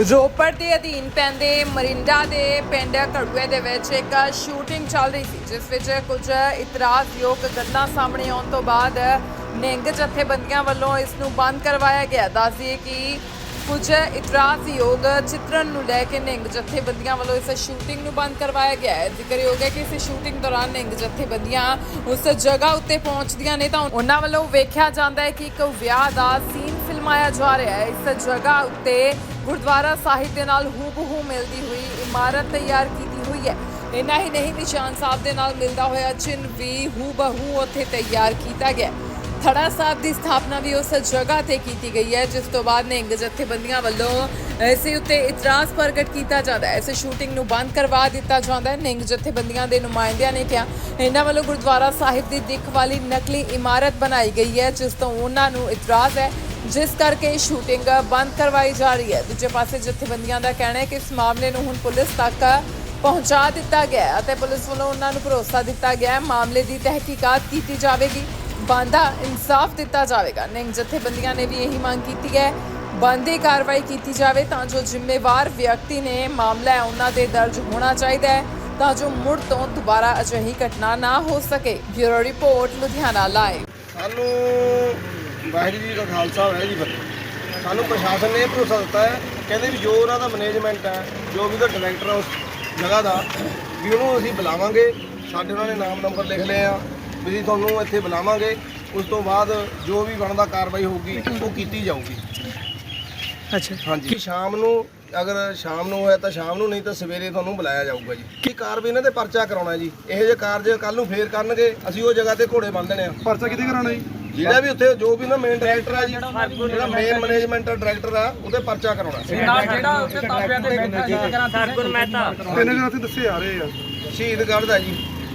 ਰੋਪੜ ਦੇ ਅਧੀਨ ਪੈਂਦੇ ਮਰਿੰਡਾ ਦੇ ਪਿੰਡ ਘੜੂਏ ਦੇ ਵਿੱਚ ਇੱਕ ਸ਼ੂਟਿੰਗ ਚੱਲ ਰਹੀ ਸੀ, ਜਿਸ ਵਿੱਚ ਕੁਝ ਇਤਰਾਜ਼ਯੋਗ ਗੱਲਾਂ ਸਾਹਮਣੇ ਆਉਣ ਤੋਂ ਬਾਅਦ ਨਿੰਗ ਜਥੇਬੰਦੀਆਂ ਵੱਲੋਂ ਇਸ ਨੂੰ ਬੰਦ ਕਰਵਾਇਆ ਗਿਆ। ਦੱਸਦੀਏ ਕਿ ਕੁਝ ਇਤਰਾਜ਼ਯੋਗ ਚਿੱਤਰਨ ਨੂੰ ਲੈ ਕੇ ਨਿੰਗ ਜਥੇਬੰਦੀਆਂ ਵੱਲੋਂ ਇਸ ਸ਼ੂਟਿੰਗ ਨੂੰ ਬੰਦ ਕਰਵਾਇਆ ਗਿਆ ਹੈ। ਜ਼ਿਕਰਯੋਗ ਹੈ ਕਿ ਇਸ ਸ਼ੂਟਿੰਗ ਦੌਰਾਨ ਨਿੰਗ ਜਥੇਬੰਦੀਆਂ ਉਸ ਜਗ੍ਹਾ ਉੱਤੇ ਪਹੁੰਚਦੀਆਂ ਨੇ ਤਾਂ ਉਹਨਾਂ ਵੱਲੋਂ ਵੇਖਿਆ ਜਾਂਦਾ ਹੈ ਕਿ ਇੱਕ ਵਿਆਹ ਦਾ ਸੀਨ ਫਿਲਮਾਇਆ ਜਾ ਰਿਹਾ ਹੈ। ਇਸ ਜਗ੍ਹਾ ਉੱਤੇ ਗੁਰਦੁਆਰਾ ਸਾਹਿਬ ਦੇ ਨਾਲ ਹੂਬਹੂ ਮਿਲਦੀ ਹੋਈ ਇਮਾਰਤ ਤਿਆਰ ਕੀਤੀ ਹੋਈ ਹੈ। ਇੰਨਾ ਹੀ ਨਹੀਂ, ਨਿਸ਼ਾਨ ਸਾਹਿਬ ਦੇ ਨਾਲ ਮਿਲਦਾ ਹੋਇਆ ਚਿੰਨ੍ਹ ਵੀ ਹੂਬਹੂ ਉੱਥੇ ਤਿਆਰ ਕੀਤਾ ਗਿਆ ਥੜਾ ਸਾਹਿਬ ਦੀ ਸਥਾਪਨਾ ਵੀ ਉਸ ਜਗ੍ਹਾ ਤੇ ਕੀਤੀ ਗਈ ਹੈ, ਜਿਸ ਤੋਂ ਬਾਅਦ ਨਿੰਗ ਜਥੇਬੰਦੀਆਂ ਵੱਲੋਂ ਇਸੇ ਉੱਤੇ ਇਤਰਾਜ਼ ਪ੍ਰਗਟ ਕੀਤਾ ਜਾਂਦਾ ਹੈ। ਇਸ ਸ਼ੂਟਿੰਗ ਨੂੰ ਬੰਦ ਕਰਵਾ ਦਿੱਤਾ ਜਾਂਦਾ ਹੈ। ਨਿੰਗ ਜਥੇਬੰਦੀਆਂ ਦੇ ਨੁਮਾਇੰਦਿਆਂ ਨੇ ਕਿਹਾ, ਇਹਨਾਂ ਵੱਲੋਂ ਗੁਰਦੁਆਰਾ ਸਾਹਿਬ ਦੀ ਦਿੱਖ ਵਾਲੀ ਨਕਲੀ ਇਮਾਰਤ ਬਣਾਈ ਗਈ ਹੈ, ਜਿਸ ਤੋਂ ਉਹਨਾਂ ਨੂੰ ਇਤਰਾਜ਼ ਹੈ, ਜਿਸ ਕਰਕੇ ਸ਼ੂਟਿੰਗ ਬੰਦ ਕਰਵਾਈ ਜਾ ਰਹੀ ਹੈ। ਦੂਜੇ ਪਾਸੇ ਜਥੇਬੰਦੀਆਂ ਦਾ ਕਹਿਣਾ ਹੈ ਕਿ ਇਸ ਮਾਮਲੇ ਨੂੰ ਹੁਣ ਪੁਲਿਸ ਤੱਕ ਪਹੁੰਚਾ ਦਿੱਤਾ ਗਿਆ ਅਤੇ ਪੁਲਿਸ ਵੱਲੋਂ ਉਹਨਾਂ ਨੂੰ ਭਰੋਸਾ ਦਿੱਤਾ ਗਿਆ ਹੈ। ਮਾਮਲੇ ਦੀ ਤਹਿਕੀਕਾਤ ਕੀਤੀ ਜਾਵੇਗੀ। ਬੰਦਾ ਇਨਸਾਫ ਦਿੱਤਾ ਜਾਵੇਗਾ ਨਿੰਗ ਜਥੇਬੰਦੀਆਂ ਨੇ ਵੀ ਇਹੀ ਮੰਗ ਕੀਤੀ ਹੈ ਬੰਦੀ ਕਾਰਵਾਈ ਕੀਤੀ ਜਾਵੇ ਤਾਂ ਜੋ ਜ਼ਿੰਮੇਵਾਰ ਵਿਅਕਤੀ ਨੇ ਮਾਮਲਾ ਉਹਨਾਂ ਦੇ ਦਰਜ ਹੋਣਾ ਚਾਹੀਦਾ ਹੈ ਤਾਂ ਜੋ ਮੁੜ ਤੋਂ ਦੁਬਾਰਾ ਅਜਿਹੀ ਘਟਨਾ ਨਾ ਹੋ ਸਕੇ ਬਿਊਰੋ ਰਿਪੋਰਟ ਲੁਧਿਆਣਾ ਲਾਈਵ ਸਾਨੂੰ ਵਾਹਿਗੁਰੂ ਜੀ ਦਾ ਖਾਲਸਾ ਵਾਹਿਗੁਰੂ ਜੀ ਫਤਿਹ ਸਾਨੂੰ ਪ੍ਰਸ਼ਾਸਨ ਨੇ ਭਰੋਸਾ ਦਿੱਤਾ ਹੈ ਕਹਿੰਦੇ ਵੀ ਜੋ ਉਹਨਾਂ ਦਾ ਮੈਨੇਜਮੈਂਟ ਹੈ ਜੋ ਵੀ ਉਹਦਾ ਡਾਇਰੈਕਟਰ ਹੈ ਉਸ ਜਗ੍ਹਾ ਦਾ ਵੀ ਉਹਨੂੰ ਅਸੀਂ ਬੁਲਾਵਾਂਗੇ ਸਾਡੇ ਉਹਨਾਂ ਨੇ ਨਾਮ ਨੰਬਰ ਲਿਖ ਲਏ ਆ ਵੀ ਅਸੀਂ ਤੁਹਾਨੂੰ ਇੱਥੇ ਬੁਲਾਵਾਂਗੇ। ਉਸ ਤੋਂ ਬਾਅਦ ਜੋ ਵੀ ਬਣਦਾ ਕਾਰਵਾਈ ਹੋਊਗੀ ਉਹ ਕੀਤੀ ਜਾਊਗੀ। ਅੱਛਾ। ਹਾਂਜੀ। ਕਿ ਸ਼ਾਮ ਨੂੰ ਅਗਰ ਸ਼ਾਮ ਨੂੰ ਹੋਇਆ ਤਾਂ ਸ਼ਾਮ ਨੂੰ ਨਹੀਂ ਤਾਂ ਸਵੇਰੇ ਤੁਹਾਨੂੰ ਬੁਲਾਇਆ ਜਾਊਗਾ ਜੀ। ਕੀ ਕਾਰਵਾਈ ਇਹਨਾਂ ਤੇ ਪਰਚਾ ਕਰਾਉਣਾ ਜੀ। ਇਹੋ ਜਿਹੇ ਕਾਰਜ ਕੱਲ ਨੂੰ ਫੇਰ ਕਰਨਗੇ ਅਸੀਂ ਉਹ ਜਗ੍ਹਾ ਤੇ ਘੋੜੇ ਬੰਨ ਦੇਣੇ ਆ। ਪਰਚਾ ਕਿਤੇ ਕਰਾਉਣਾ ਜੀ? ਜਿਹੜਾ ਵੀ ਉੱਥੇ ਜੋ ਵੀ ਨਾ ਮੇਨ ਡਾਇਰੈਕਟਰ ਆ ਜੀ ਜਿਹੜਾ ਮੇਨ ਮੈਨੇਜਮੈਂਟ ਡਾਇਰੈਕਟਰ ਆ ਉਹਦੇ ਪਰਚਾ ਕਰਾਉਣਾ। ਜਿਹੜਾ ਉੱਥੇ ਤਾਬਿਆਂ ਤੇ ਬੈਠਾ ਸੀ ਕਰਾਂ ਸਰਗੁਣ ਮਹਿਤਾ ਤਿੰਨ ਦਿਨ ਉੱਥੇ ਦੱਸੇ ਆ ਰਹੇ ਆ? ਸ਼ਹੀਦ ਗੜ੍ਹ ਦਾ ਜੀ।